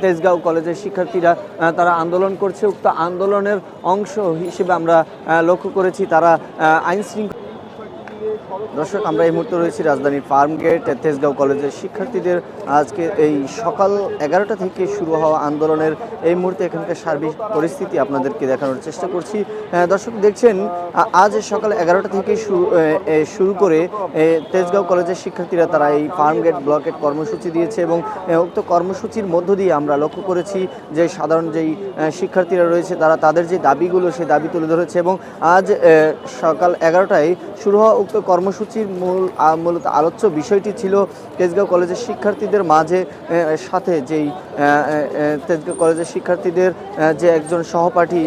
তেজগাঁও কলেজের শিক্ষার্থীরা তারা আন্দোলন করছে। উক্ত আন্দোলনের অংশ হিসেবে আমরা লক্ষ্য করেছি, তারা আইন শৃঙ্খলা দর্শক, আমরা এই মুহূর্তে রয়েছি রাজধানীর ফার্ম গেট তেজগাঁও কলেজের শিক্ষার্থীদের। আজকে এই সকাল এগারোটা থেকে শুরু হওয়া আন্দোলনের এই মুহূর্তে এখানকার সার্বিক পরিস্থিতি আপনাদেরকে দেখানোর চেষ্টা করছি। দর্শক, দেখছেন আজ সকাল এগারোটা থেকে শুরু করে তেজগাঁও কলেজের শিক্ষার্থীরা তারা এই ফার্ম গেট ব্লকেট কর্মসূচি দিয়েছে এবং উক্ত কর্মসূচির মধ্য দিয়ে আমরা লক্ষ্য করেছি যে সাধারণ যেই শিক্ষার্থীরা রয়েছে তারা তাদের যে দাবিগুলো সেই দাবি তুলে ধরেছে এবং আজ সকাল এগারোটায় শুরু হওয়া উক্ত কর্মসূচির মূল মূলত আলোচ্য বিষয়টি ছিল তেজগাঁও কলেজের শিক্ষার্থীদের মাঝে সাথে যেই তেজগাঁও কলেজের শিক্ষার্থীদের যে একজন সহপাঠী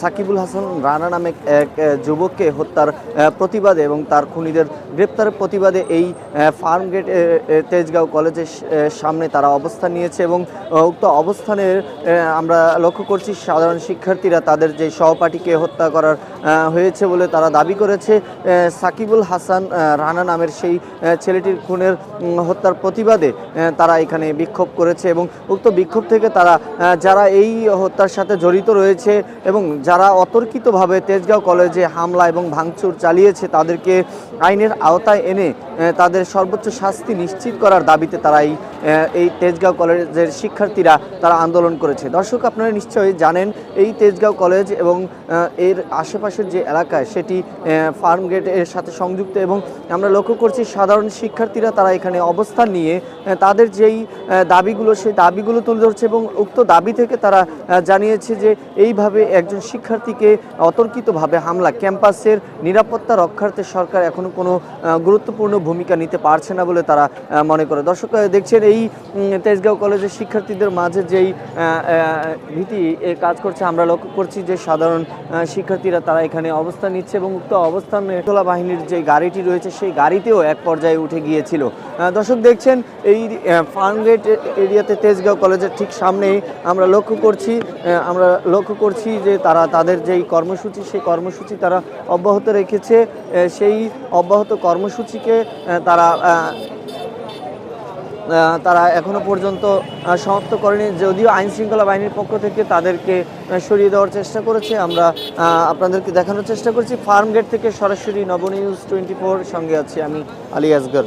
সাকিবুল হাসান রানা নামে এক যুবককে হত্যার প্রতিবাদে এবং তার খুনিদের গ্রেপ্তারের প্রতিবাদে এই ফার্ম এ, তেজগাঁও কলেজের সামনে তারা অবস্থান নিয়েছে এবং উক্ত অবস্থানের আমরা লক্ষ্য করছি সাধারণ শিক্ষার্থীরা তাদের যে সহপাঠীকে হত্যা করার হয়েছে বলে তারা দাবি করেছে। সাকিবুল হাসান রানা নামের সেই ছেলেটির খুনের হত্যার প্রতিবাদে তারা এখানে বিক্ষোভ করেছে এবং উক্ত বিক্ষোভ থেকে তারা যারা এই হত্যার সাথে জড়িত রয়েছে এবং যারা অতর্কিতভাবে তেজগাঁও কলেজে হামলা এবং ভাঙচুর চালিয়েছে, তাদেরকে আইনের আওতায় এনে তাদের সর্বোচ্চ শাস্তি নিশ্চিত করার দাবিতে তারা এই এই তেজগাঁও কলেজের শিক্ষার্থীরা তারা আন্দোলন করেছে। দর্শক, আপনারা নিশ্চয়ই জানেন, এই তেজগাঁও কলেজ এবং এর এর আশেপাশের যে এলাকায় সেটি ফার্ম গেটের সাথে সংযুক্ত এবং আমরা লক্ষ্য করছি সাধারণ শিক্ষার্থীরা তারা এখানে অবস্থান নিয়ে তাদের যেই দাবিগুলো, সেই দাবিগুলো তুলে ধরছে এবং উক্ত দাবি থেকে তারা জানিয়েছে যে এইভাবে একজন শিক্ষার্থীকে অতর্কিতভাবে হামলা, ক্যাম্পাসের নিরাপত্তা রক্ষার্থে সরকার এখনও কোনো গুরুত্বপূর্ণ ভূমিকা নিতে পারছে না বলে তারা মনে করে। দর্শক দেখছেন এই তেজগাঁও কলেজের শিক্ষার্থীদের মাঝে যেই ভীতি কাজ করছে, আমরা লক্ষ্য করছি যে সাধারণ শিক্ষার্থীরা তারা এখানে অবস্থান নিচ্ছে এবং উক্ত অবস্থানে তোলা বাহিনীর যে গাড়িটি রয়েছে, সেই গাড়িতেও এক পর্যায়ে উঠে গিয়েছিল। দর্শক দেখছেন, এই ফার্মগেট এরিয়াতে তেজগাঁও কলেজের ঠিক সামনেই আমরা লক্ষ্য করছি আমরা লক্ষ্য করছি যে তারা তাদের যেই কর্মসূচি, সেই কর্মসূচি তারা অব্যাহত রেখেছে। সেই অব্যাহত কর্মসূচিকে তারা তারা এখনও পর্যন্ত সমাপ্ত করেনি। যদিও আইন শৃঙ্খলা বাহিনীর পক্ষ থেকে তাদেরকে সরিয়ে দেওয়ার চেষ্টা করেছে, আমরা আপনাদেরকে দেখানোর চেষ্টা করছি। ফার্ম গেট থেকে সরাসরি নবনিউজ টোয়েন্টি ফোর, সঙ্গে আছি আমি আলী আসগর।